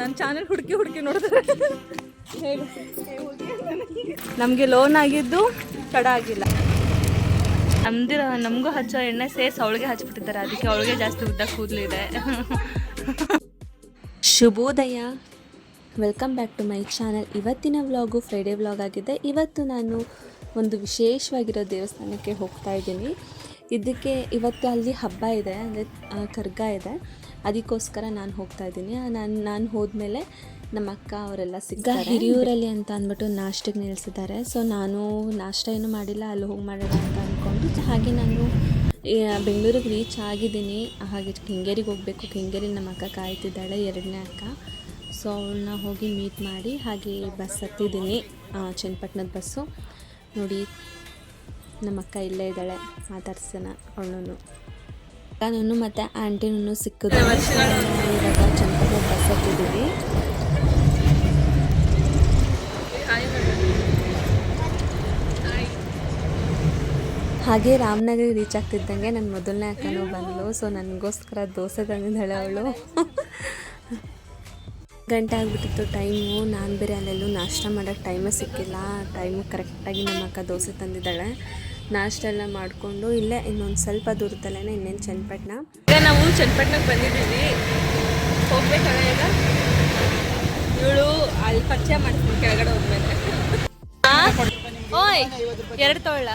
ನನ್ನ ಚಾನೆಲ್ ಹುಡುಕಿ ಹುಡುಕಿ ನೋಡಿದ್ರೆ. ನಮಗೆ ಲೋನ್ ಆಗಿದ್ದು ತಡ ಆಗಿಲ್ಲ. ನಮ್ದಿರ ನಮಗೂ ಹಚ್ಚೋ ಎಣ್ಣೆ ಸೇರಿಸಿ ಅವಳಿಗೆ ಹಚ್ಬಿಟ್ಟಿದ್ದಾರೆ. ಅದಕ್ಕೆ ಅವಳಿಗೆ ಜಾಸ್ತಿ ಉದ್ದ ಕೂದಲಿದೆ ಶುಭೋದಯ. Welcome back to my channel ಇವತ್ತಿನ ವ್ಲಾಗು ಫ್ರೈಡೇ ವ್ಲಾಗ್ ಆಗಿದೆ. ಇವತ್ತು ನಾನು ಒಂದು ವಿಶೇಷವಾಗಿರೋ ದೇವಸ್ಥಾನಕ್ಕೆ ಹೋಗ್ತಾ ಇದ್ದೀನಿ. ಇದಕ್ಕೆ ಇವತ್ತು ಅಲ್ಲಿ ಹಬ್ಬ ಇದೆ ಅಂದರೆ ಕರ್ಗ ಇದೆ. ಅದಕ್ಕೋಸ್ಕರ ನಾನು ಹೋಗ್ತಾ ಇದ್ದೀನಿ. ನಾನು ನಾನು ಹೋದ್ಮೇಲೆ ನಮ್ಮ ಅಕ್ಕ ಅವರೆಲ್ಲ ಸಿಕ್ಕ ಹಿರಿಯೂರಲ್ಲಿ ಅಂತ ಅಂದ್ಬಿಟ್ಟು ನಾಷ್ಟಕ್ಕೆ ನಿಲ್ಲಿಸಿದ್ದಾರೆ. ಸೊ ನಾನು ನಾಷ್ಟ ಏನು ಮಾಡಿಲ್ಲ ಅಲ್ಲಿ ಹೋಗಿ ಮಾಡೋಣ ಅಂತ ಅಂದ್ಕೊಂಡು ಹಾಗೆ ನಾನು ಬೆಂಗಳೂರಿಗೆ ರೀಚ್ ಆಗಿದ್ದೀನಿ. ಹಾಗೆ ಕೆಂಗೇರಿಗೆ ಹೋಗಬೇಕು. ಕೆಂಗೇರಿ ನಮ್ಮ ಅಕ್ಕ ಕಾಯ್ತಿದ್ದಾಳೆ ಎರಡನೇ ಅಕ್ಕ. ಸೊ ಅವಳನ್ನ ಹೋಗಿ ಮೀಟ್ ಮಾಡಿ ಹಾಗೆ ಬಸ್ ಹತ್ತಿದ್ದೀನಿ ಚನ್ನಪಟ್ಟಣದ ಬಸ್ಸು ನೋಡಿ ನಮ್ಮ ಅಕ್ಕ ಇಲ್ಲೇ ಇದ್ದಾಳೆ. ಮಾತಾಡ್ಸೋಣ ಅವಳನ್ನು. ನಾನು ಮತ್ತು ಆಂಟಿನೂ ಸಿಕ್ಕಿದ್ರು ಇವಾಗ ಬಸ್ ಹಾಗೆ ರಾಮನಗರ ರೀಚ್ ಆಗ್ತಿದ್ದಂಗೆ ನನ್ನ ಮೊದಲನೇ ಅಕ್ಕನೂ ಬಂದಳು ಸೊ ನನಗೋಸ್ಕರ ದೋಸೆ ತಂದಿದ್ದಾಳೆ ಅವಳು. ಗಂಟೆ ಆಗಿಬಿಟ್ಟಿತ್ತು ಟೈಮು ನಾನು ಬೇರೆ ಅಲ್ಲೆಲ್ಲೂ ನಾಷ್ಟ ಮಾಡೋಕ್ಕೆ ಟೈಮೇ ಸಿಕ್ಕಿಲ್ಲ. ಟೈಮು ಕರೆಕ್ಟಾಗಿ ನಮ್ಮ ಅಕ್ಕ ದೋಸೆ ತಂದಿದ್ದಾಳೆ. ನಾಷ್ಟ ಎಲ್ಲ ಮಾಡಿಕೊಂಡು ಇಲ್ಲೇ ಇನ್ನೊಂದು ಸ್ವಲ್ಪ ದೂರದಲ್ಲೇ ಇನ್ನೇನು ಚನ್ನಪಟ್ಟಣ. ಈಗ ನಾವು ಚನ್ನಪಟ್ಟಣಕ್ಕೆ ಬಂದಿದ್ದೀವಿ. ಹೋಗ್ಬೇಕಲ್ಲ ಈಗ? ಇವಳು ಅಲ್ಲಿ ಪರಿಚಯ ಮಾಡ್ತೀನಿ ಕೆಳಗಡೆ ಹೋಗ್ಬೇಕು? ಓಯ್ ಎರಡು ತಗೊಳ್ಳ.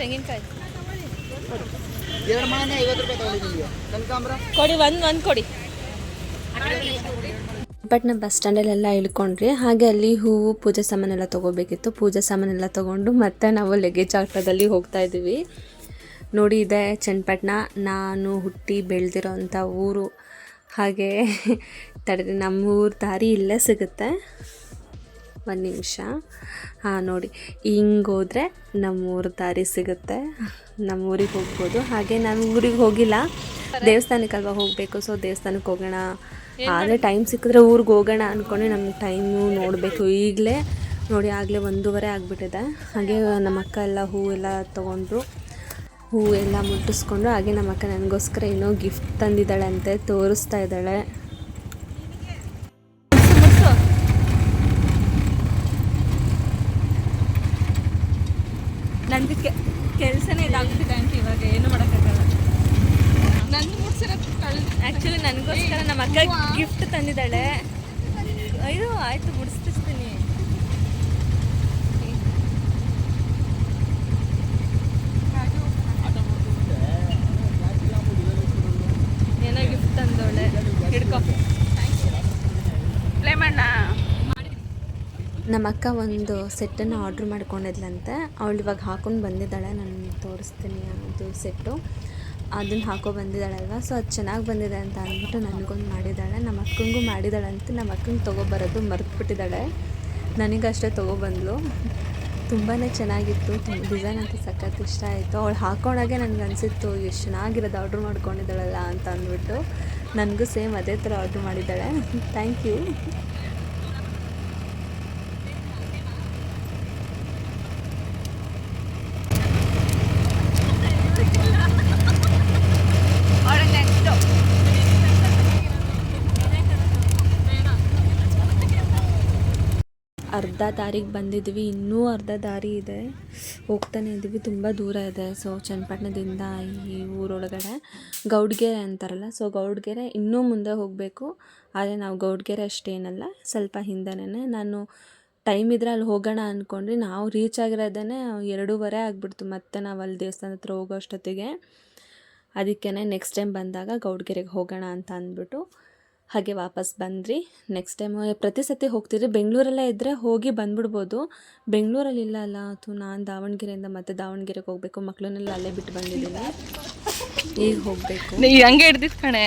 ತೆಂಗಿನಕಾಯಿ. ಕೊಡಿ ಒಂದು ಒಂದು ಕೊಡಿ. ಚನ್ನಪಟ್ಟಣ ಬಸ್ ಸ್ಟ್ಯಾಂಡಲ್ಲೆಲ್ಲ ಇಳ್ಕೊಂಡ್ರಿ ಹಾಗೆ ಅಲ್ಲಿ ಹೂವು, ಪೂಜೆ ಸಾಮಾನೆಲ್ಲ ತೊಗೋಬೇಕಿತ್ತು. ಪೂಜೆ ಸಾಮಾನೆಲ್ಲ ತೊಗೊಂಡು ಮತ್ತೆ ನಾವು ಲಗೇಜ್ ಆಟೋದಲ್ಲಿ ಹೋಗ್ತಾ ಇದ್ದೀವಿ. ನೋಡಿ ಇದೆ ಚನ್ನಪಟ್ಟಣ. ನಾನು ಹುಟ್ಟಿ ಬೆಳೆದಿರೋ ಅಂಥ ಊರು. ಹಾಗೆ ತಡೆದು ನಮ್ಮ ಊರು ದಾರಿ ಇಲ್ಲೇ ಸಿಗುತ್ತೆ. ಒಂದು ನಿಮಿಷ. ಹಾಂ, ನೋಡಿ. ಹಿಂಗೆ ಹೋದರೆ ನಮ್ಮೂರ ದಾರಿ ಸಿಗುತ್ತೆ. ನಮ್ಮ ಊರಿಗೆ ಹೋಗ್ಬೋದು. ಹಾಗೆ ನಾನು ಊರಿಗೆ ಹೋಗಿಲ್ಲ. ದೇವಸ್ಥಾನಕ್ಕಲ್ವ ಹೋಗಬೇಕು? ಸೊ ದೇವಸ್ಥಾನಕ್ಕೆ ಹೋಗೋಣ. ಆದರೆ ಟೈಮ್ ಸಿಕ್ಕಿದ್ರೆ ಊರಿಗೆ ಹೋಗೋಣ ಅಂದ್ಕೊಂಡೆ ನಮ್ಮ ಟೈಮು ನೋಡಬೇಕು. ಈಗಲೇ ನೋಡಿ ಆಗಲೇ ಒಂದೂವರೆ ಆಗಿಬಿಟ್ಟಿದೆ. ಹಾಗೆ ನಮ್ಮ ಅಕ್ಕ ಎಲ್ಲ ಹೂ ಎಲ್ಲ ತೊಗೊಂಡ್ರು. ಹೂ ಎಲ್ಲ ಮುಟ್ಟಿಸ್ಕೊಂಡು ಹಾಗೆ ನಮ್ಮ ಅಕ್ಕ ನನಗೋಸ್ಕರ ಏನೋ ಗಿಫ್ಟ್ ತಂದಿದ್ದಾಳೆ ಅಂತೆ ತೋರಿಸ್ತಾ ಇದ್ದಾಳೆ ಮುಟ್ಸು ನಂದು ಕೆಲಸನೇ ಇದಾಗ್ಬಿಟ್ಟಿದೆ ಅಂತ ಇವಾಗ ಏನು ಮಾಡೋಕ್ಕಾಗಲ್ಲ ನಂದು ಮುಟ್ಸಿರೋ ಆ್ಯಕ್ಚುಲಿ ನನಗೋಸ್ಕರ ನಮ್ಮ ಅಕ್ಕ ಗಿಫ್ಟ್ ತಂದಿದ್ದಾಳೆ ಅಯ್ಯೋ ಆಯಿತು ಮುಡಿಸ್ತಿಸ್ತೀನಿ ಏನೋ ಗಿಫ್ಟ್ ತಂದವಳೆ ಹಿಡ್ಕೊ ಪ್ಲೇ ಮಾಡ ನಮ್ಮ ಅಕ್ಕ ಒಂದು ಸೆಟ್ಟನ್ನು ಆರ್ಡ್ರ್ ಮಾಡ್ಕೊಂಡಿದ್ಲಂತೆ. ಅವಳು ಇವಾಗ ಹಾಕೊಂಡು ಬಂದಿದ್ದಾಳೆ. ನಾನು ತೋರಿಸ್ತೀನಿ ಅದು ಸೆಟ್ಟು. ಅದನ್ನು ಹಾಕೋ ಬಂದಿದ್ದಾಳಲ್ವ? ಸೊ ಅದು ಚೆನ್ನಾಗಿ ಬಂದಿದೆ ಅಂತ ಅಂದ್ಬಿಟ್ಟು ನನಗೊಂದು ಮಾಡಿದ್ದಾಳೆ. ನಮ್ಮ ಅಕ್ಕಂಗೂ ಮಾಡಿದ್ದಾಳಂತೆ ನಮ್ಮ ಅಕ್ಕಂಗೆ ತೊಗೊಬರೋದು ಮರೆತುಬಿಟ್ಟಿದ್ದಾಳೆ. ನನಗಷ್ಟೇ ತೊಗೊಬಂದ್ಲು. ತುಂಬಾ ಚೆನ್ನಾಗಿತ್ತು. ತುಂಬ ಡಿಸೈನ್ ಅಂತ ಸಖತ್ ಇಷ್ಟ ಆಯಿತು. ಅವಳು ಹಾಕೊಂಡಾಗೆ ನನಗೆ ಅನಿಸಿತ್ತು, ಎಷ್ಟು ಚೆನ್ನಾಗಿರೋದು ಆರ್ಡ್ರ್ ಮಾಡ್ಕೊಂಡಿದ್ದಾಳಲ್ಲ ಅಂತ ಅಂದ್ಬಿಟ್ಟು. ನನಗೂ ಸೇಮ್ ಅದೇ ಥರ ಆರ್ಡ್ರ್ ಮಾಡಿದ್ದಾಳೆ. Thank you. ಅರ್ಧ ದಾರಿಗೆ ಬಂದಿದ್ವಿ, ಇನ್ನೂ ಅರ್ಧ ದಾರಿ ಇದೆ. ಹೋಗ್ತಾನೆ ಇದ್ವಿ ತುಂಬ ದೂರ ಇದೆ. ಸೊ ಚನ್ನಪಟ್ಟಣದಿಂದ ಈ ಊರೊಳಗಡೆ ಗೌಡ್ಗೆರೆ ಅಂತಾರಲ್ಲ ಸೊ ಗೌಡ್ಗೆರೆ ಇನ್ನೂ ಮುಂದೆ ಹೋಗಬೇಕು. ಆದರೆ ನಾವು ಗೌಡ್ಗೆರೆ ಅಷ್ಟೇನಲ್ಲ, ಸ್ವಲ್ಪ ಹಿಂದೆನೇ ನಾನು ಟೈಮ್ ಇದ್ರೆ ಅಲ್ಲಿ ಹೋಗೋಣ ಅಂದ್ಕೊಂಡ್ರಿ ನಾವು ರೀಚ್ ಆಗಿರೋದೇ ಎರಡೂವರೆ ಆಗಿಬಿಡ್ತು. ಮತ್ತೆ ನಾವು ಅಲ್ಲಿ ದೇವಸ್ಥಾನ ಹತ್ರ ಹೋಗೋ ಅಷ್ಟೊತ್ತಿಗೆ ಅದಕ್ಕೇ ನೆಕ್ಸ್ಟ್ ಟೈಮ್ ಬಂದಾಗ ಗೌಡ್ಗೆರೆಗೆ ಹೋಗೋಣ ಅಂತ ಅಂದ್ಬಿಟ್ಟು ಹಾಗೆ ವಾಪಸ್ ಬಂದ್ರಿ. ನೆಕ್ಸ್ಟ್ ಟೈಮ್ ಪ್ರತಿ ಸತಿ ಹೋಗ್ತಿದ್ರಿ ಬೆಂಗಳೂರಲ್ಲೇ ಇದ್ದರೆ ಹೋಗಿ ಬಂದ್ಬಿಡ್ಬೋದು. ಬೆಂಗಳೂರಲ್ಲಿ ಇಲ್ಲ ಅಲ್ಲ ಅಥವಾ ನಾನು ದಾವಣಗೆರೆಯಿಂದ ಮತ್ತೆ ದಾವಣಗೆರೆಗೆ ಹೋಗಬೇಕು. ಮಕ್ಕಳನ್ನೆಲ್ಲ ಅಲ್ಲೇ ಬಿಟ್ಟು ಬಂದಿದ್ದೀನಿ. ಈಗ ಹೋಗಬೇಕು. ಹಂಗೆ ಹಿಡ್ದಿದ್ ಕಣೆ.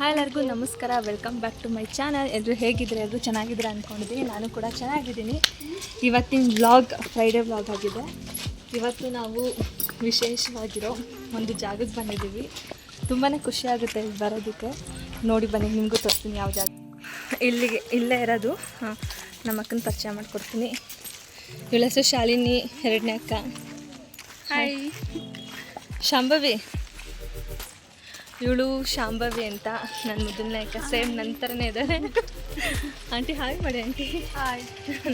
ಹಾಯ್ ಎಲ್ಲರಿಗೂ ನಮಸ್ಕಾರ. Welcome back to my channel ಎಲ್ಲರೂ ಹೇಗಿದ್ರೆ ಎಲ್ಲರೂ ಚೆನ್ನಾಗಿದ್ರೆ ಅಂದ್ಕೊಂಡಿದ್ದೀನಿ ನಾನು ಕೂಡ ಚೆನ್ನಾಗಿದ್ದೀನಿ. ಇವತ್ತಿನ ವ್ಲಾಗ್ ಫ್ರೈಡೇ ವ್ಲಾಗ್ ಆಗಿದೆ. ಇವತ್ತು ನಾವು ವಿಶೇಷವಾಗಿರೋ ಒಂದು ಜಾಗಕ್ಕೆ ಬಂದಿದ್ದೀವಿ. ತುಂಬಾ ಖುಷಿ ಆಗುತ್ತೆ ಇಲ್ಲಿ ಬರೋದಕ್ಕೆ. ನೋಡಿ ಬನ್ನಿ ನಿಮಗೂ ತೋರಿಸ್ತೀನಿ ಯಾವ ಜಾಗ. ಇಲ್ಲಿಗೆ ಇಲ್ಲೇ ಇರೋದು. ಹಾಂ ನಮ್ಮ ಅಕ್ಕನ ಪರಿಚಯ ಮಾಡಿಕೊಡ್ತೀನಿ. ಇವಳ ಹೆಸರು ಶಾಲಿನಿ ಎರಡನೇ ಅಕ್ಕ. ಹಾಯ್ ಶಾಂಭವಿ. ಇವಳು ಶಾಂಭವಿ ಅಂತ ನನ್ನ ಮೊದಲನೇ ಅಕ್ಕ ಸೇಮ್ ನಂತರನೇ ಇದ್ದಾರೆ. ಆಂಟಿ ಹಾಯ್ ಮಾಡಿ ಆಂಟಿ ಹಾಯ್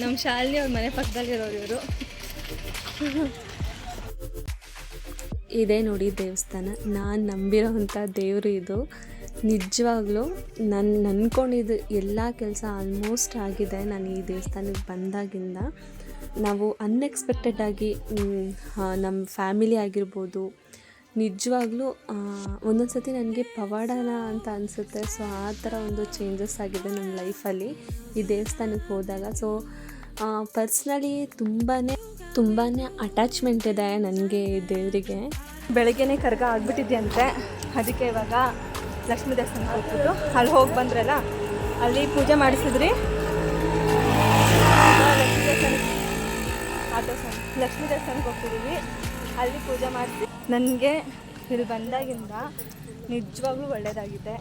ನಮ್ಮ ಶಾಲಿನಿ ಅವ್ರ ಮನೆ ಪಕ್ಕದಲ್ಲಿರೋರು ಇವರು. ಇದೇ ನೋಡಿ ದೇವಸ್ಥಾನ. ನಾನು ನಂಬಿರೋವಂಥ ದೇವರು ಇದು. ನಿಜವಾಗ್ಲೂ ನನ್ನ ಅಂದ್ಕೊಂಡಿದ್ದು ಎಲ್ಲ ಕೆಲಸ ಆಲ್ಮೋಸ್ಟ್ ಆಗಿದೆ ನಾನು ಈ ದೇವಸ್ಥಾನಕ್ಕೆ ಬಂದಾಗಿಂದ. ನಾವು ಅನ್ಎಕ್ಸ್ಪೆಕ್ಟೆಡ್ ಆಗಿ ನಮ್ಮ ಫ್ಯಾಮಿಲಿ ಆಗಿರ್ಬೋದು. ನಿಜವಾಗ್ಲೂ ಒಂದೊಂದು ಸತಿ ನನಗೆ ಪವಾಡನ ಅಂತ ಅನಿಸುತ್ತೆ. ಸೊ ಆ ಥರ ಒಂದು ಚೇಂಜಸ್ ಆಗಿದೆ ನಮ್ಮ ಲೈಫಲ್ಲಿ ಈ ದೇವಸ್ಥಾನಕ್ಕೆ ಹೋದಾಗ. ಸೊ ಪರ್ಸ್ನಲಿ ತುಂಬಾ ತುಂಬಾ ಅಟ್ಯಾಚ್ಮೆಂಟ್ ಇದೆ ನನಗೆ ದೇವರಿಗೆ. ಬೆಳಗ್ಗೆನೆ ಕರ್ಗ ಆಗ್ಬಿಟ್ಟಿದ್ಯಂತೆ. ಅದಕ್ಕೆ ಇವಾಗ ಲಕ್ಷ್ಮೀ ದೇವಸ್ಥಾನಕ್ಕೆ ಹೋಗ್ಬಿಟ್ಟು ಅಲ್ಲಿ ಹೋಗಿ ಬಂದ್ರಲ್ಲ, ಅಲ್ಲಿ ಪೂಜೆ ಮಾಡಿಸಿದ್ರಿ? ದೇವಸ್ಥಾನ ಲಕ್ಷ್ಮೀ ದೇವಸ್ಥಾನಕ್ಕೆ ಹೋಗ್ತಿದ್ದೀವಿ ಅಲ್ಲಿ ಪೂಜೆ ಮಾಡಿಸಿ, ನನಗೆ ಇಲ್ಲಿ ಬಂದಾಗಿಂದ ನಿಜವಾಗ್ಲೂ ಒಳ್ಳೆಯದಾಗಿದೆ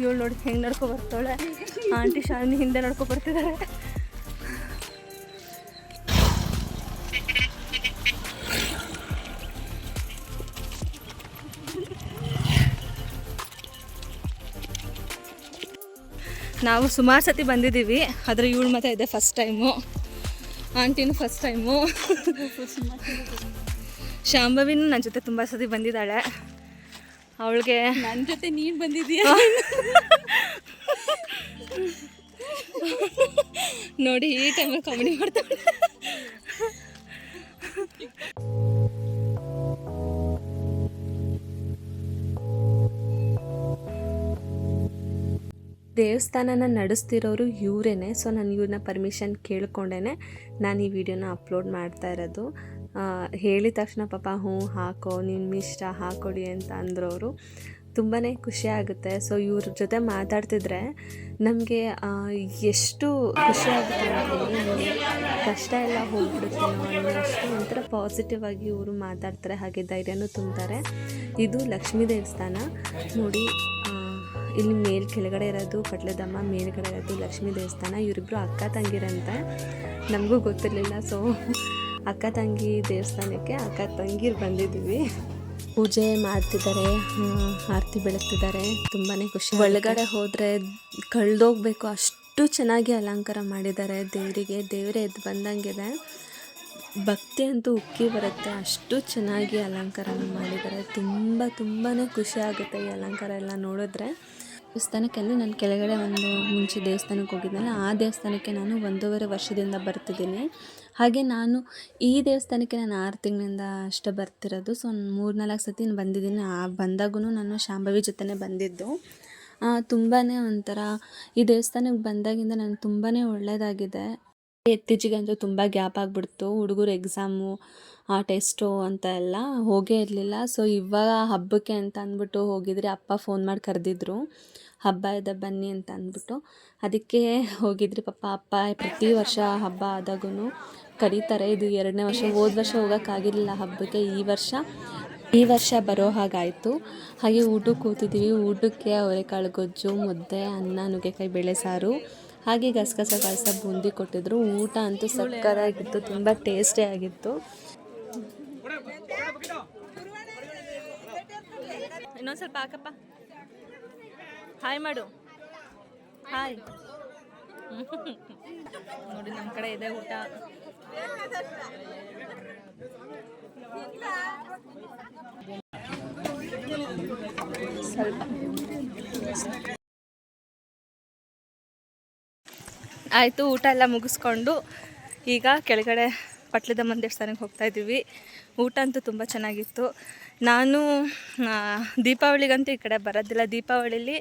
ಇವಳು ನೋಡಿ ಹೆಂಗೆ ನಡ್ಕೊ ಬರ್ತಾಳೆ ಆಂಟಿ ಶಾಲಿನಿ ಹಿಂದೆ ನಡ್ಕೊ ಬರ್ತಿದ್ದಾರೆ ನಾವು ಸುಮಾರು ಸತಿ ಬಂದಿದ್ದೀವಿ, ಆದರೆ ಇವಳು ಮತ್ತೆ ಇದೆ ಫಸ್ಟ್ ಟೈಮು ಆಂಟಿನೂ ಫಸ್ಟ್ ಟೈಮು ಶಾಂಭವಿನೂ ನನ್ನ ಜೊತೆ ತುಂಬ ಸತಿ ಬಂದಿದ್ದಾಳೆ. ಅವಳಿಗೆ ನನ್ನ ಜೊತೆ ನೀನು ಬಂದಿದ್ದೀಯ? ನೋಡಿ ಈ ಟೈಮಲ್ಲಿ ಕಾಮಿಡಿ ಮಾಡ್ತಾಳೆ. ದೇವಸ್ಥಾನನ ನಡೆಸ್ತಿರೋರು ಇವರೇನೆ ಸೊ ನಾನು ಇವ್ರನ್ನ ಪರ್ಮಿಷನ್ ಕೇಳ್ಕೊಂಡೇ ನಾನು ಈ ವಿಡಿಯೋನ ಅಪ್ಲೋಡ್ ಮಾಡ್ತಾ ಇರೋದು. ಹೇಳಿದ ತಕ್ಷಣ, ಪಾಪ, ಹ್ಞೂ, ಹಾಕೋ ನಿಮ್ಮ ಇಷ್ಟ, ಹಾಕೊಡಿ ಅಂತ ಅಂದರು ಅವರು ತುಂಬಾ ಖುಷಿ ಆಗುತ್ತೆ. ಸೊ, ಇವ್ರ ಜೊತೆ ಮಾತಾಡ್ತಿದ್ರೆ ನಮಗೆ ಎಷ್ಟು ಖುಷಿ ಆಗುತ್ತೆ ಕಷ್ಟ ಎಲ್ಲ ಹೋಗ್ಬಿಡುತ್ತೆ ಅನ್ನೋಷ್ಟು ಒಂಥರ ಪಾಸಿಟಿವ್ ಆಗಿ ಇವರು ಮಾತಾಡ್ತಾರೆ. ಹಾಗೆ ಧೈರ್ಯನೂ ತುಂಬ್ತಾರೆ. ಇದು ಲಕ್ಷ್ಮೀ ದೇವಸ್ಥಾನ. ನೋಡಿ ಇಲ್ಲಿ ಮೇಲ್ ಕೆಳಗಡೆ ಇರೋದು ಕಟ್ಲದಮ್ಮ ಮೇಲ್ಗಡೆ ಇರೋದು ಲಕ್ಷ್ಮೀ ದೇವಸ್ಥಾನ. ಇವರಿಬ್ಬರು ಅಕ್ಕ, ತಂಗಿರಂತೆ. ನಮಗೂ ಗೊತ್ತಿರಲಿಲ್ಲ, ಸೊ ಅಕ್ಕ ತಂಗಿ ದೇವಸ್ಥಾನಕ್ಕೆ ಅಕ್ಕ ತಂಗಿರು ಬಂದಿದ್ದೀವಿ. ಪೂಜೆ ಮಾಡ್ತಿದ್ದಾರೆ. ಆರತಿ ಬೆಳಗ್ತಿದ್ದಾರೆ. ತುಂಬಾ ಖುಷಿ ಒಳಗಡೆ ಹೋದರೆ ಕಳೆದೋಗ್ಬೇಕು. ಅಷ್ಟು ಚೆನ್ನಾಗಿ ಅಲಂಕಾರ ಮಾಡಿದ್ದಾರೆ. ದೇವರಿಗೆ ದೇವರೇ ಎದ್ದು ಬಂದಂಗಿದೆ. ಭಕ್ತಿ ಅಂತೂ ಉಕ್ಕಿ ಬರುತ್ತೆ. ಅಷ್ಟು ಚೆನ್ನಾಗಿ ಅಲಂಕಾರನ ಮಾಡಿದ್ದಾರೆ. ತುಂಬ ತುಂಬಾ ಖುಷಿ ಆಗುತ್ತೆ ಈ ಅಲಂಕಾರ ಎಲ್ಲ ನೋಡಿದ್ರೆ. ದೇವಸ್ಥಾನಕ್ಕೆ ಅಂದರೆ ನಾನು ಕೆಳಗಡೆ ಒಂದು ಮುಂಚೆ ದೇವಸ್ಥಾನಕ್ಕೆ ಹೋಗಿದ್ನಲ್ಲ ಆ ದೇವಸ್ಥಾನಕ್ಕೆ ನಾನು ಒಂದೂವರೆ ವರ್ಷದಿಂದ ಬರ್ತಿದ್ದೀನಿ. ಹಾಗೆ ನಾನು ಈ ದೇವಸ್ಥಾನಕ್ಕೆ ನಾನು ಆರು ತಿಂಗಳಿಂದ ಅಷ್ಟೇ ಬರ್ತಿರೋದು. ಸೊ ಮೂರು ನಾಲ್ಕು ಸತಿ ಬಂದಿದ್ದೀನಿ. ಆ ಬಂದಾಗೂ ನಾನು ಶಾಂಭವಿ ಜೊತೆನೇ ಬಂದಿದ್ದು. ತುಂಬಾ ಒಂಥರ ಈ ದೇವಸ್ಥಾನಕ್ಕೆ ಬಂದಾಗಿಂದ ನಾನು ತುಂಬಾ ಒಳ್ಳೆಯದಾಗಿದೆ ಇತ್ತೀಚೆಗೆ ಅಂತೂ ತುಂಬ ಗ್ಯಾಪ್ ಆಗಿಬಿಡ್ತು. ಹುಡುಗರು ಎಕ್ಸಾಮು ಆ ಟೆಸ್ಟು ಅಂತ ಎಲ್ಲ ಹೋಗೇ ಇರಲಿಲ್ಲ. ಸೊ ಇವಾಗ ಹಬ್ಬಕ್ಕೆ ಅಂತ ಅಂದ್ಬಿಟ್ಟು ಹೋಗಿದ್ರೆ ಅಪ್ಪ ಫೋನ್ ಮಾಡಿ ಕರೆದಿದ್ರು. ಹಬ್ಬ ಇದೆ, ಬನ್ನಿ ಅಂತ ಅಂದ್ಬಿಟ್ಟು. ಅದಕ್ಕೆ ಹೋಗಿದ್ರಿ ಪಾಪ ಅಪ್ಪ ಪ್ರತಿ ವರ್ಷ ಹಬ್ಬ ಆದಾಗೂ ಕರೀತಾರೆ. ಇದು ಎರಡನೇ ವರ್ಷ. ಹೋದ ವರ್ಷ ಹೋಗೋಕ್ಕಾಗಿರಲಿಲ್ಲ ಹಬ್ಬಕ್ಕೆ. ಈ ವರ್ಷ ಈ ವರ್ಷ ಬರೋ ಹಾಗಾಯಿತು. ಹಾಗೆ ಊಟಕ್ಕೆ ಕೂತಿದ್ದೀವಿ. ಊಟಕ್ಕೆ ಅವರೆಕಾಳು ಗೊಜ್ಜು, ಮುದ್ದೆ, ಅನ್ನ, ನುಗ್ಗೆಕಾಯಿ, ಬೇಳೆ ಸಾರು. ಹಾಗೆ ಗಸಗಸ, ಪಾಯಸ, ಬೂಂದಿ ಕೊಟ್ಟಿದ್ರು. ಊಟ ಅಂತೂ ಸಕ್ಕತ್ತಾಗಿತ್ತು ತುಂಬ ಟೇಸ್ಟಿ ಆಗಿತ್ತು. ಇನ್ನೊಂದು ಸ್ವಲ್ಪ ಹಾಕಪ್ಪ ಹಾಯ್ ಮಾಡು. ಹಾಯ್ ನೋಡಿ ನಮ್ಮ ಕಡೆ ಇದೆ ಊಟ. ಸ್ವಲ್ಪ ಆಯಿತು ಊಟ ಎಲ್ಲ ಮುಗಿಸ್ಕೊಂಡು ಈಗ ಕೆಳಗಡೆ ಪಟ್ಲದಮ್ಮನ ದೇವಸ್ಥಾನಕ್ಕೆ ಹೋಗ್ತಾ ಇದ್ದೀವಿ. ಊಟ ಅಂತೂ ತುಂಬ ಚೆನ್ನಾಗಿತ್ತು. ನಾನು ದೀಪಾವಳಿಗಂತೂ ಈ ಕಡೆ ಬರೋದಿಲ್ಲ. ದೀಪಾವಳಿಲಿ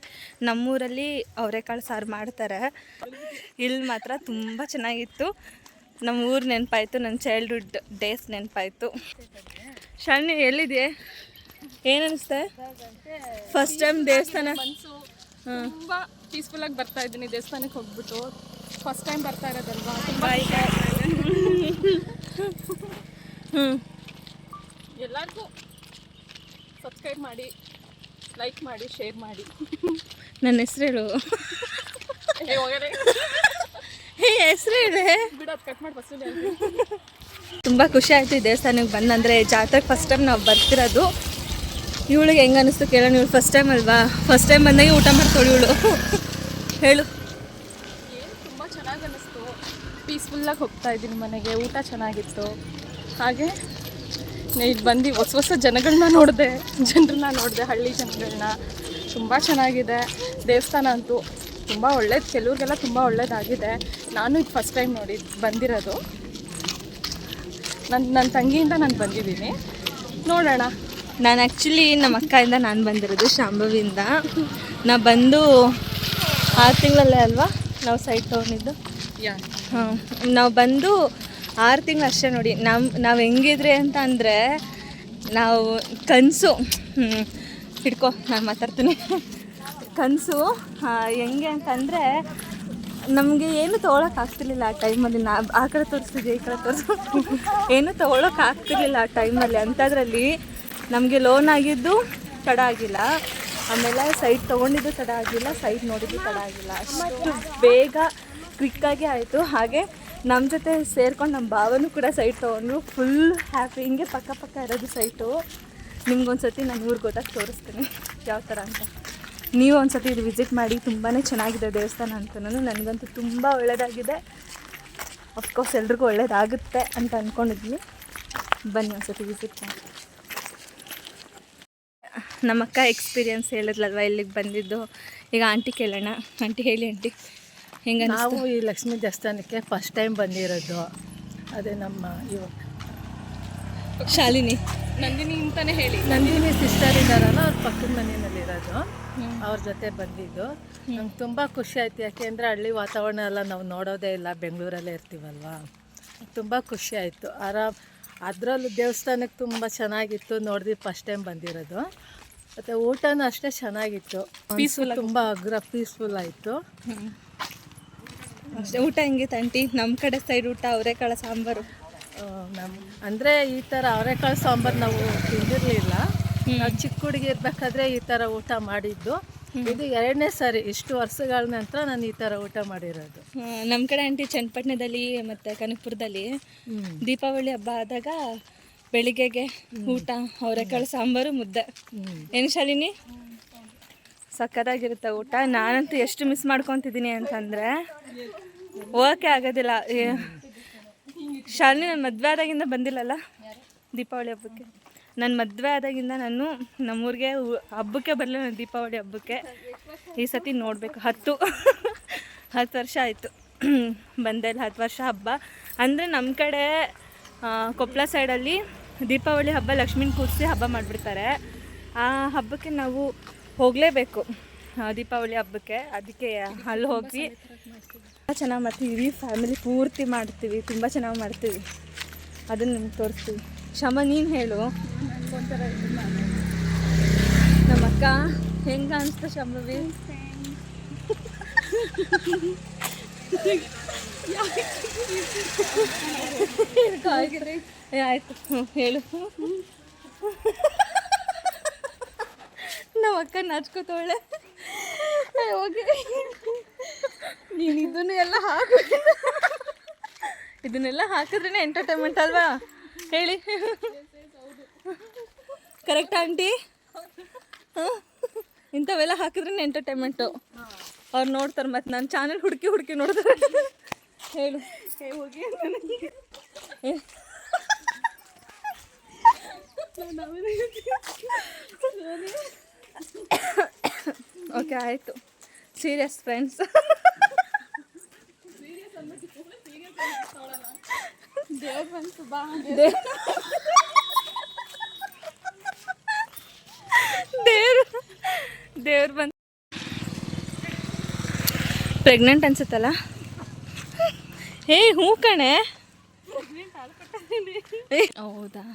ನಮ್ಮೂರಲ್ಲಿ ಅವರೆಕಾಳು ಸಾರು ಮಾಡ್ತಾರೆ. ಇಲ್ಲಿ ಮಾತ್ರ ತುಂಬ ಚೆನ್ನಾಗಿತ್ತು. ನಮ್ಮ ಊರು ನೆನಪಾಯಿತು ನನ್ನ ಚೈಲ್ಡ್ಹುಡ್ ಡೇಸ್ ನೆನಪಾಯಿತು. ಶರಣಿ ಎಲ್ಲಿದೆ ಏನಿಸ್ತೆ ಫಸ್ಟ್ ಟೈಮ್ ದೇವಸ್ಥಾನ? ತುಂಬ ಪೀಸ್ಫುಲ್ಲಾಗಿ ಬರ್ತಾ ಇದ್ದೀನಿ ದೇವಸ್ಥಾನಕ್ಕೆ ಹೋಗ್ಬಿಟ್ಟು. ಫಸ್ಟ್ ಟೈಮ್ ಬರ್ತಾ ಇರೋದಲ್ವಾ? ತುಂಬ ಹ್ಞೂ ಎಲ್ಲರಿಗೂ ಸಬ್ಸ್ಕ್ರೈಬ್ ಮಾಡಿ ಲೈಕ್ ಮಾಡಿ ಶೇರ್ ಮಾಡಿ. ನನ್ನ ಹೆಸ್ರು ಹೇಳು. ಹೇ ಹೆಸ್ರು ಇದೆ ಬಿಡೋದು ಕಟ್ ಮಾಡಿ ಬಸ್ ತುಂಬ ಖುಷಿ ಆಯಿತು ಈ ದೇವಸ್ಥಾನಕ್ಕೆ ಬಂದಂದರೆ ಜಾತ್ರೆಗೆ ಫಸ್ಟ್ ಟೈಮ್ ನಾವು ಬರ್ತಿರೋದು. ಇವಳಿಗೆ ಹೆಂಗೆ ಅನ್ನಿಸ್ತು ಕೇಳೋಣ ಇವಳು ಫಸ್ಟ್ ಟೈಮ್ ಅಲ್ವಾ? ಫಸ್ಟ್ ಟೈಮ್ ಬಂದಾಗ ಊಟ ಮಾಡ್ತಾಳು ಇವಳು. ಹೇಳು ಏನು ತುಂಬ ಚೆನ್ನಾಗಿ ಅನ್ನಿಸ್ತು ಪೀಸ್ಫುಲ್ಲಾಗಿ ಹೋಗ್ತಾ ಇದ್ದೀನಿ ಮನೆಗೆ. ಊಟ ಚೆನ್ನಾಗಿತ್ತು. ಹಾಗೆ ಇಲ್ಲಿ ಬಂದು ಹೊಸ ಹೊಸ ಜನಗಳನ್ನ ನೋಡಿದೆ. ಜನರನ್ನ ನೋಡಿದೆ ಹಳ್ಳಿ ಜನಗಳನ್ನ ತುಂಬ ಚೆನ್ನಾಗಿದೆ. ದೇವಸ್ಥಾನ ಅಂತೂ ತುಂಬ ಒಳ್ಳೇದು ಕೆಲವ್ರಿಗೆಲ್ಲ ತುಂಬ ಒಳ್ಳೇದಾಗಿದೆ. ನಾನು ಇದು ಫಸ್ಟ್ ಟೈಮ್ ನೋಡಿ ಬಂದಿರೋದು. ನನ್ನ ನನ್ನ ತಂಗಿಯಿಂದ ನಾನು ಬಂದಿದ್ದೀನಿ. ನೋಡೋಣ. ನಾನು ಆ್ಯಕ್ಚುಲಿ ನಮ್ಮ ಅಕ್ಕಯಿಂದ ನಾನು ಬಂದಿರೋದು ಶಾಂಭವಿಯಿಂದ. ನಾ ಬಂದು ಆರು ತಿಂಗಳಲ್ಲೇ ಅಲ್ವಾ? ನಾವು ಸೈಟ್ ತೊಗೊಂಡಿದ್ದು. ಯಾ. ನಾವು ಬಂದು ಆರು ತಿಂಗಳು ಅಷ್ಟೇ ನೋಡಿ. ನಮ್ಮ ನಾವು ಹೆಂಗಿದ್ರಿ ಅಂತ ಅಂದರೆ ನಾವು ಕನಸು ಹಿಡ್ಕೊ, ನಾನು ಮಾತಾಡ್ತೀನಿ. ಕನಸು ಹೆಂಗೆ ಅಂತಂದರೆ ನಮಗೆ ಏನು ತೊಗೊಳಕ್ಕೆ ಆಗ್ತಿರ್ಲಿಲ್ಲ ಆ ಟೈಮಲ್ಲಿ. ನಾ, ಆ ಕಡೆ ತೋರಿಸ್ತಿದ್ದೆ ಈ ಕಡೆ ತೋರಿಸ್. ಏನು ತೊಗೊಳಕ್ಕೆ ಆಗ್ತಿರ್ಲಿಲ್ಲ ಆ ಟೈಮಲ್ಲಿ. ಅಂಥದ್ರಲ್ಲಿ ನಮಗೆ ಲೋನ್ ಆಗಿದ್ದು ತಡ ಆಗಿಲ್ಲ. ಆಮೇಲೆ ಸೈಟ್ ತೊಗೊಂಡಿದ್ದು ತಡ ಆಗಿಲ್ಲ ಸೈಟ್ ನೋಡಿದ್ದು ತಡ ಆಗಿಲ್ಲ. ಅಷ್ಟು ಬೇಗ ಕ್ವಿಕ್ಕಾಗಿ ಆಯಿತು. ಹಾಗೆ ನಮ್ಮ ಜೊತೆ ಸೇರ್ಕೊಂಡು ನಮ್ಮ ಭಾವನೂ ಕೂಡ ಸೈಟ್ ತೊಗೊಂಡ್ರು. ಫುಲ್ ಹ್ಯಾಪಿ ಹಿಂಗೆ ಪಕ್ಕ ಪಕ್ಕ ಇರೋದು ಸೈಟು. ನಿಮ್ಗೊಂದ್ಸತಿ ನಾನು ಊರಿಗೆ ಗೊತ್ತಾಗಿ ತೋರಿಸ್ತೀನಿ. ಯಾವ ಥರ ಅಂತ. ನೀವು ಒಂದ್ಸತಿ ಇದು ವಿಸಿಟ್ ಮಾಡಿ ತುಂಬಾ ಚೆನ್ನಾಗಿದೆ ದೇವಸ್ಥಾನ ಅಂತಲೂ ನನಗಂತೂ ತುಂಬ ಒಳ್ಳೆಯದಾಗಿದೆ ಅಫ್ಕೋರ್ಸ್ ಎಲ್ರಿಗೂ ಒಳ್ಳೇದಾಗುತ್ತೆ ಅಂತ ಅಂದ್ಕೊಂಡಿದ್ವಿ ಬನ್ನಿ ಒಂದ್ಸತಿ ವಿಸಿಟ್ ಮಾಡಿ. ನಮ್ಮ ಅಕ್ಕ ಎಕ್ಸ್ಪೀರಿಯನ್ಸ್ ಹೇಳಿದ್ಲಲ್ವ ಇಲ್ಲಿಗೆ ಬಂದಿದ್ದು? ಈಗ ಆಂಟಿ ಕೇಳೋಣ. ಆಂಟಿ ಹೇಳಿ ಆಂಟಿ ಹೆಂಗೆ ನಾವು ಈ ಲಕ್ಷ್ಮೀ ದೇವಸ್ಥಾನಕ್ಕೆ ಫಸ್ಟ್ ಟೈಮ್ ಬಂದಿರೋದು. ಅದೇ ನಮ್ಮ ಇವಾಗ ಶಾಲಿನಿ ನಂದಿನಿ ಅಂತಾನೆ ಹೇಳಿ. ನಂದಿನಿ ಸಿಸ್ಟರ್ ಇದ್ದಾರಲ್ಲ ಅವ್ರ ಪಕ್ಕದ ಮನೆಯಲ್ಲಿರೋದು ಅವ್ರ ಜೊತೆ ಬಂದಿದ್ದು. ನಂಗೆ ತುಂಬ ಖುಷಿ ಆಯ್ತು. ಯಾಕೆಂದರೆ ಹಳ್ಳಿ ವಾತಾವರಣ ಎಲ್ಲ ನಾವು ನೋಡೋದೇ ಇಲ್ಲ ಬೆಂಗಳೂರಲ್ಲೇ ಇರ್ತೀವಲ್ವಾ? ತುಂಬ ಖುಷಿ ಆಯಿತು. ಆರಾಮ್ ಅದರಲ್ಲೂ ದೇವಸ್ಥಾನಕ್ಕೆ ತುಂಬ ಚೆನ್ನಾಗಿತ್ತು. ನೋಡಿದ್ವಿ ಫಸ್ಟ್ ಟೈಮ್ ಬಂದಿರೋದು. ಮತ್ತು ಊಟನೂ ಅಷ್ಟೇ ಚೆನ್ನಾಗಿತ್ತು. ಪೀಸ್ಫುಲ್ ತುಂಬ ಅಗ್ರ ಪೀಸ್ಫುಲ್ ಆಯಿತು. ಅಷ್ಟೇ ಊಟ ಹೆಂಗಿತ್ತು ಆಂಟಿ ನಮ್ಮ ಕಡೆ ಸೈಡ್ ಊಟ ಅವರೆಕಾಳು ಸಾಂಬಾರು? ನಮ್ಮ ಅಂದರೆ ಈ ಥರ ಅವರೆಕಾಳು ಸಾಂಬಾರು ನಾವು ತಿಂದಿರಲಿಲ್ಲ. ನಾವು ಚಿಕ್ಕ ಹುಡುಗಿ ಇರಬೇಕಾದ್ರೆ ಈ ಥರ ಊಟ ಮಾಡಿದ್ದು. ಇದು ಎರಡನೇ ಸಾರಿ ಇಷ್ಟು ವರ್ಷಗಳ ನಂತರ ನಾನು ಈ ಥರ ಊಟ ಮಾಡಿರೋದು. ನಮ್ಮ ಕಡೆ ಆಂಟಿ ಚನ್ನಪಟ್ಟಣದಲ್ಲಿ ಮತ್ತು ಕನಕಪುರದಲ್ಲಿ ದೀಪಾವಳಿ ಹಬ್ಬ ಆದಾಗ ಬೆಳಿಗ್ಗೆಗೆ ಊಟ ಅವರೆಕಾಳು ಸಾಂಬಾರು ಮುದ್ದೆ. ಏನು ಶಾಲಿನಿ? ಸಕ್ಕತ್ತಾಗಿರುತ್ತೆ ಊಟ. ನಾನಂತೂ ಎಷ್ಟು ಮಿಸ್ ಮಾಡ್ಕೊತಿದ್ದೀನಿ ಅಂತಂದರೆ ಓಕೆ ಆಗೋದಿಲ್ಲ. ಶಾಲೆ ಶಾಲಿನಿ ನನ್ನ ಮದುವೆ ಆದಾಗಿಂದ ಬಂದಿಲ್ಲಲ್ಲ? ದೀಪಾವಳಿ ಹಬ್ಬಕ್ಕೆ. ನನ್ನ ಮದುವೆ ಆದಾಗಿಂದ ನಾನು ನಮ್ಮೂರಿಗೆ ಹಬ್ಬಕ್ಕೆ ಬರಲಿಲ್ಲ ನಾನು ದೀಪಾವಳಿ ಹಬ್ಬಕ್ಕೆ. ಈ ಸತಿ ನೋಡಬೇಕು. ಹತ್ತು ಹತ್ತು ವರ್ಷ ಆಯಿತು. ಬಂದೇ ಇಲ್ಲ, ಹತ್ತು ವರ್ಷ ಹಬ್ಬ. ಅಂದರೆ ನಮ್ಮ ಕಡೆ ಕೊಪ್ಪಳ ಸೈಡಲ್ಲಿ ದೀಪಾವಳಿ ಹಬ್ಬ ಲಕ್ಷ್ಮೀನ ಕೂರಿಸಿ ಹಬ್ಬ ಮಾಡಿಬಿಡ್ತಾರೆ. ಆ ಹಬ್ಬಕ್ಕೆ ನಾವು ಹೋಗಲೇಬೇಕು ದೀಪಾವಳಿ ಹಬ್ಬಕ್ಕೆ. ಅದಕ್ಕೆ ಅಲ್ಲಿ ಹೋಗಿ ಚೆನ್ನಾಗಿ ಮಾಡ್ತೀವಿ. ಇಡೀ ಫ್ಯಾಮಿಲಿ ಪೂರ್ತಿ ಮಾಡ್ತೀವಿ ತುಂಬ ಚೆನ್ನಾಗಿ ಮಾಡ್ತೀವಿ. ಅದನ್ನು ನಿಮ್ಗೆ ತೋರಿಸ್ತೀವಿ. ಶಮ ನೀನು ಹೇಳು. ನಮ್ಮ ಅಕ್ಕ ಹೆಂಗ ಅನ್ಸ್ತ ಶಮವಿ ಆಯ್ತು ಹೇಳು. ಅಕ್ಕ ನಾಚ್ಕೋತವಳೆ. ಹೋಗಿ. ನೀನು ಇದನ್ನು ಎಲ್ಲ ಹಾಕು. ಇದನ್ನೆಲ್ಲ ಹಾಕಿದ್ರೇ ಎಂಟರ್ಟೈನ್ಮೆಂಟ್ ಅಲ್ವಾ? ಹೇಳಿ. Correct aunty? ಇಂಥವೆಲ್ಲ ಹಾಕಿದ್ರೇ ಎಂಟರ್ಟೈನ್ಮೆಂಟು ಅವ್ರು ನೋಡ್ತಾರೆ ಮತ್ತು ನನ್ನ ಚಾನಲ್ ಹುಡುಕಿ ಹುಡುಕಿ ನೋಡ್ತಾರೆ. ಹೇಳು. ಹೋಗಿ ಏ. ಓಕೆ ಆಯಿತು. ಸೀರಿಯಸ್ ಫ್ರೆಂಡ್ಸ್ ದೇವ್ರು ದೇವ್ರು ಬಂದು ಪ್ರೆಗ್ನೆಂಟ್ ಅನ್ಸುತ್ತಲ್ಲ? ಹೇ ಹ್ಞೂ ಕಣೆ. ಏ, ಹೌದಾ?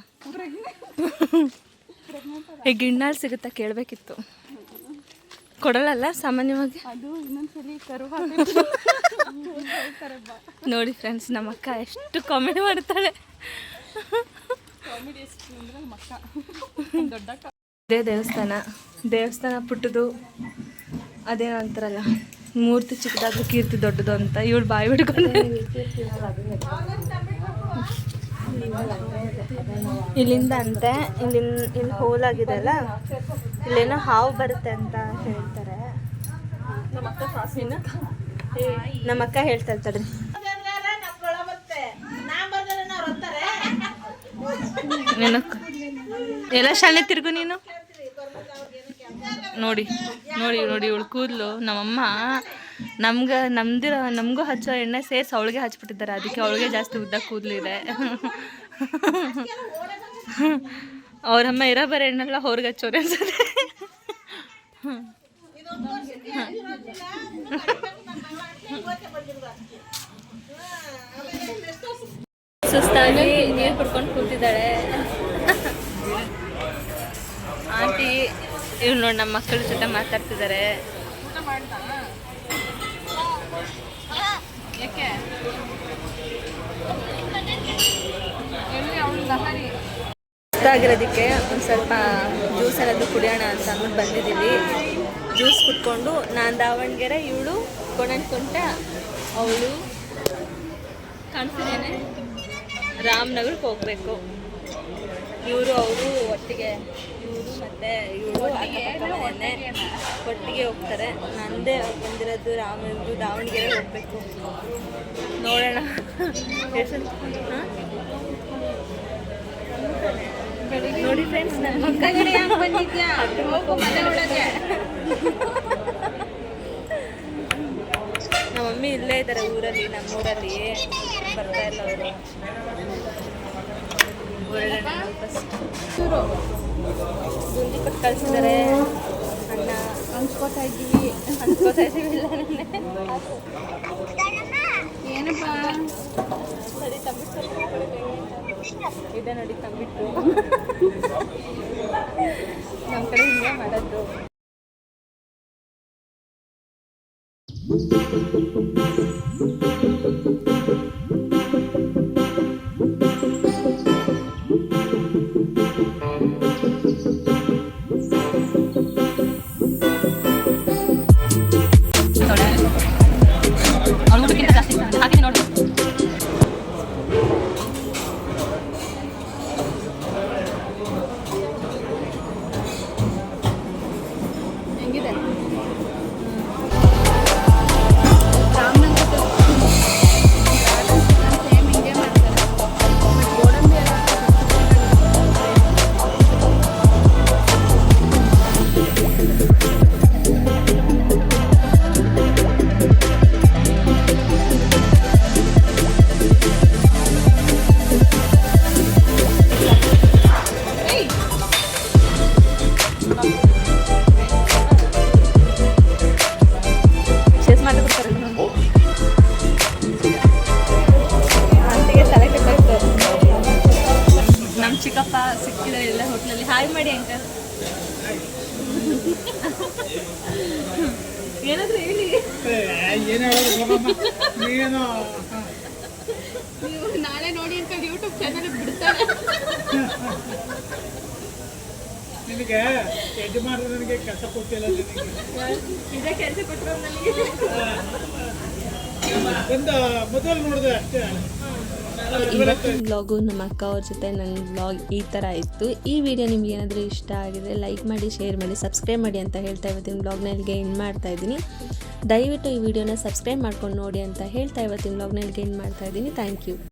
ಈ ಗಿಣ್ಣಲ್ಲಿ ಸಿಗುತ್ತಾ? ಕೇಳಬೇಕಿತ್ತು. ಕೊಡಲಲ್ಲ ಸಾಮಾನ್ಯವಾಗಿ? ನೋಡಿ ಫ್ರೆಂಡ್ಸ್ ನಮ್ಮ ಅಕ್ಕ ಎಷ್ಟು ಕಾಮಿಡಿ ಮಾಡ್ತಾಳೆ. ಇದೇ ದೇವಸ್ಥಾನ. ದೇವಸ್ಥಾನ ಪುಟ್ಟದು ಅದೇನೋ ಅಂತಾರಲ್ಲ ಮೂರ್ತಿ ಚಿಕ್ಕದಾದ್ರೂ ಕೀರ್ತಿ ದೊಡ್ಡದು ಅಂತ ಇವಳು ಬಾಯಿ ಬಿಡ್ಕೊಂಡು ಇಲ್ಲಿಂದ ಅಂತೆ ಇಲ್ಲಿ ಇಲ್ಲಿ ಹೋಲಾಗಿದೆ ಅಲ್ಲ, ಇಲ್ಲೇನೋ ಹಾವು ಬರುತ್ತೆ ಅಂತ ಹೇಳ್ತಾರೆ. ನಮ್ಮಕ್ಕ ನಮ್ಮ ಅಕ್ಕ ಹೇಳ್ತಾ ಇರ್ತಾರೆ. ಎಲ್ಲ ಶಾಲೆ ತಿರುಗು ನೀನು? ನೋಡಿ ನೋಡಿ ನೋಡಿ, ಇವಳು ಕೂದಲು. ನಮ್ಮಮ್ಮ ನಮ್ಗೆ, ನಮ್ದಿರೋ, ನಮಗೂ ಹಚ್ಚೋ ಎಣ್ಣೆ ಸೇರಿಸಿ ಅವಳಿಗೆ ಹಚ್ಬಿಟ್ಟಿದ್ದಾರೆ. ಅದಕ್ಕೆ ಅವಳಿಗೆ ಜಾಸ್ತಿ ಉದ್ದ ಕೂದಲಿದೆ ಅವ್ರಮ್ಮ ಇರೋ ಬರ ಎಣ್ಣೆಲ್ಲ ಅವ್ರಿಗೆ ಹಚ್ಚೋರೆ ಅನ್ಸುತ್ತೆ. ಸುಸ್ತಾಗಿ ನೀರು ಕುಡ್ಕೊಂಡು ಕೂತಿದ್ದಾಳೆ. ಆಂಟಿ ಇವ್ ನೋಡಿ ನಮ್ಮ ಮಕ್ಕಳ ಜೊತೆ ಮಾತಾಡ್ತಿದ್ದಾರೆ ಸುಸ್ತಾಗಿರೋದಕ್ಕೆ ಒಂದು ಸ್ವಲ್ಪ ಜ್ಯೂಸ್ ಏನಾದರೂ ಕುಡಿಯೋಣ ಅಂತ ಅಂದ್ಬಿಟ್ಟು ಬಂದಿದ್ದೀವಿ. ಜ್ಯೂಸ್ ಕುಟ್ಕೊಂಡು ನಾನು ದಾವಣಗೆರೆ ಇವಳು ಕೊಣನ್ಕುಂಟ ಅವಳು ಕಾಣ್ತಿದ್ದೇನೆ ರಾಮನಗರಕ್ಕೆ ಹೋಗ್ಬೇಕು. ಇವರು ಅವರು ಒಟ್ಟಿಗೆ ಇವರು ಮತ್ತೆ ಇವಳು ಒಟ್ಟಿಗೆ ಹೋಗ್ತಾರೆ. ನಂದೇ ಬಂದಿರೋದು ರಾಮನಗರ ದಾವಣಗೆರೆ ಹೋಗ್ಬೇಕು. ನೋಡೋಣ. ಎಷ್ಟ್ ಯಾಕೆ ಬಂದಿದ್ಯಾ? ನೋಡಿ ಫ್ರೆಂಡ್ಸ್ ಒಳಗೆ ನಮ್ಮ ಮಮ್ಮಿ ಇಲ್ಲೇ ಇದ್ದಾರೆ ಊರಲ್ಲಿ ನಮ್ಮೂರಲ್ಲಿ. ಬರ್ತಾ ಇಲ್ಲ ಅವರು. ಬುಂದಿ ಕೊಟ್ಟು ಕಳಿಸಿದ್ದಾರೆ ಅಣ್ಣ ಹಂಚ್ಕೋತಾ ಇದ್ದೀವಿ. ಹಂಚ್ಕೋತಾ ಇದ್ದೀವಿ ಇಲ್ಲ ಏನಪ್ಪ? ಸರಿ ತಂಬಿಟ್ಟು ಇದೆ ನೋಡಿ ತಂಬಿಟ್ಟು. ನಮ್ಮ ಕಡೆ ಹಿಂಗೆ ಮಾಡೋದು. ಏನಾದ್ರು ಹೇಳಿ. ಏನು ಹೇಳೋದು ನಾಳೆ ನೋಡಿ ಅಂತ ಯೂಟ್ಯೂಬ್ ಚಾನಲ್ ಬಿಡ್ತಾರೆ. ನಿನಗೆ ಕೆಲಸ ಕೊಟ್ಟಿಲ್ಲ ಇದೇ ಕೆಲಸ ನನಗೆ ಒಂದು ಮೊದಲು ನೋಡಿದೆ ಅಷ್ಟೇ. ಇವತ್ತಿನ ವ್ಲಾಗು ನಮ್ಮ ಅಕ್ಕ ಅವ್ರ ಜೊತೆ ನನ್ನ ವ್ಲಾಗ್ ಈ ಥರ ಇತ್ತು. ಈ ವಿಡಿಯೋ ನಿಮ್ಗೆ ಏನಾದರೂ ಇಷ್ಟ ಆಗಿದೆ ಲೈಕ್ ಮಾಡಿ ಶೇರ್ ಮಾಡಿ ಸಬ್ಸ್ಕ್ರೈಬ್ ಮಾಡಿ ಅಂತ ಹೇಳ್ತಾ ಇವತ್ತಿನ ವ್ಲಾಗ್ನಲ್ಲಿಗೆ ಎಂಡ್ ಮಾಡ್ತಾ ಇದ್ದೀನಿ. ದಯವಿಟ್ಟು ಈ ವಿಡಿಯೋನ ಸಬ್ಸ್ಕ್ರೈಬ್ ಮಾಡ್ಕೊಂಡು ನೋಡಿ ಅಂತ ಹೇಳ್ತಾ ಇವತ್ತಿನ ವ್ಲಾಗ್ನಲ್ಲಿಗೆ ಎಂಡ್ ಮಾಡ್ತಾ ಇದ್ದೀನಿ. Thank you